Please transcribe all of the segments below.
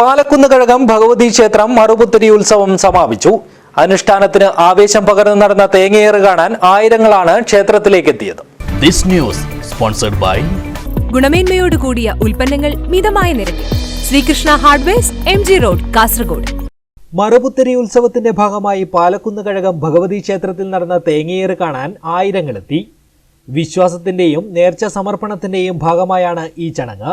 പാലക്കുന്ന് കഴകം ഭഗവതി ക്ഷേത്രം മറുപുത്തരി ഉത്സവം സമാപിച്ചു. അനുഷ്ഠാനത്തിന് ആവേശം പകർന്നു നടന്ന തേങ്ങയേറ് കാണാൻ ആയിരങ്ങളാണ് ക്ഷേത്രത്തിലേക്ക് എത്തിയത് ദിസ് ന്യൂസ് സ്പോൺസർഡ് ബൈ ഗുണമേന്മയോട് കൂടിയ ഉൽപ്പന്നങ്ങൾ മിതമായ നിരക്കിൽ. Srikrishna hardwares M G road Kasaragod. മറുപുത്തരി ഉത്സവത്തിന്റെ ഭാഗമായി പാലക്കുന്ന് കഴകം ഭഗവതി ക്ഷേത്രത്തിൽ നടന്ന തേങ്ങയേറ് കാണാൻ ആയിരങ്ങളെത്തി. വിശ്വാസത്തിന്റെയും നേർച്ച സമർപ്പണത്തിന്റെയും ഭാഗമായാണ് ഈ ചടങ്ങ്.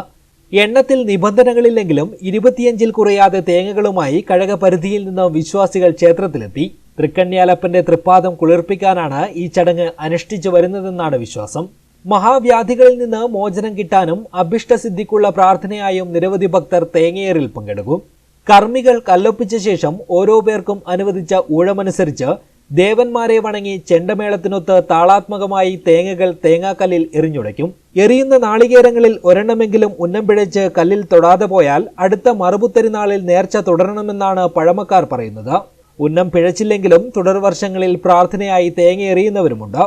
എണ്ണത്തിൽ നിബന്ധനകളില്ലെങ്കിലും ഇരുപത്തിയഞ്ചിൽ കുറയാതെ തേങ്ങകളുമായി കഴക പരിധിയിൽ നിന്ന് വിശ്വാസികൾ ക്ഷേത്രത്തിലെത്തി. തൃക്കണ്യാലപ്പന്റെ തൃപ്പാദം കുളിർപ്പിക്കാനാണ് ഈ ചടങ്ങ് അനുഷ്ഠിച്ചു വരുന്നതെന്നാണ് വിശ്വാസം. മഹാവ്യാധികളിൽ നിന്ന് മോചനം കിട്ടാനും അഭിഷ്ടസിദ്ധിക്കുള്ള പ്രാർത്ഥനയായും നിരവധി ഭക്തർ തേങ്ങയേറിൽ പങ്കെടുക്കും. കർമ്മികൾ കല്ലൊപ്പിച്ച ശേഷം ഓരോ പേർക്കും അനുവദിച്ച ഊഴമനുസരിച്ച് ദേവന്മാരെ വണങ്ങി ചെണ്ടമേളത്തിനൊത്ത് താളാത്മകമായി തേങ്ങകൾ തേങ്ങാക്കല്ലിൽ എറിഞ്ഞുടയ്ക്കും. എറിയുന്ന നാളികേരങ്ങളിൽ ഒരെണ്ണമെങ്കിലും ഉന്നം പിഴച്ച് കല്ലിൽ തൊടാതെ പോയാൽ അടുത്ത മറുപുത്തരിനാളിൽ നേർച്ച തുടരണമെന്നാണ് പഴമക്കാർ പറയുന്നത്. ഉന്നം പിഴച്ചില്ലെങ്കിലും തുടർ വർഷങ്ങളിൽ പ്രാർത്ഥനയായി തേങ്ങ എറിയുന്നവരുമുണ്ട്.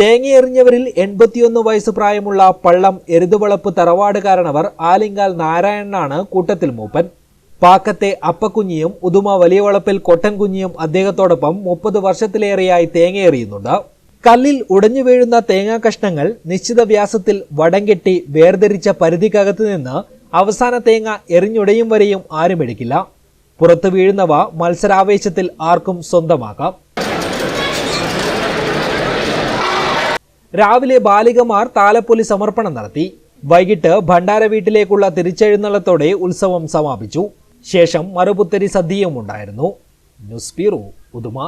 തേങ്ങയെറിഞ്ഞവരിൽ എൺപത്തിയൊന്ന് വയസ്സ് പ്രായമുള്ള പള്ളം എരുതുവളപ്പ് തറവാടുകാരനവർ ആലിങ്കാൽ നാരായണനാണ് കൂട്ടത്തിൽ മൂപ്പൻ. പാക്കത്തെ അപ്പക്കുഞ്ഞിയും ഉദുമ വലിയ വളപ്പിൽ കൊട്ടൻകുഞ്ഞിയും അദ്ദേഹത്തോടൊപ്പം മുപ്പത് വർഷത്തിലേറെയായി തേങ്ങയെറിയുന്നുണ്ട്. കല്ലിൽ ഉടഞ്ഞു വീഴുന്ന തേങ്ങാ കഷ്ണങ്ങൾ നിശ്ചിത വ്യാസത്തിൽ വടം കെട്ടി വേർതിരിച്ച പരിധിക്കകത്ത് നിന്ന് അവസാന തേങ്ങ എറിഞ്ഞുടയും വരെയും ആരും എടുക്കില്ല പുറത്തു വീഴുന്നവ മത്സരാവേശത്തിൽ ആർക്കും സ്വന്തമാക്കാം രാവിലെ ബാലികമാർ താലപ്പൊലി സമർപ്പണം നടത്തി. വൈകിട്ട് ഭണ്ഡാര വീട്ടിലേക്കുള്ള തിരിച്ചെഴുന്നള്ളത്തോടെ ഉത്സവം സമാപിച്ചു. ശേഷം മറുപുത്തരി സദ്യയും ഉണ്ടായിരുന്നു. News bureau Uduma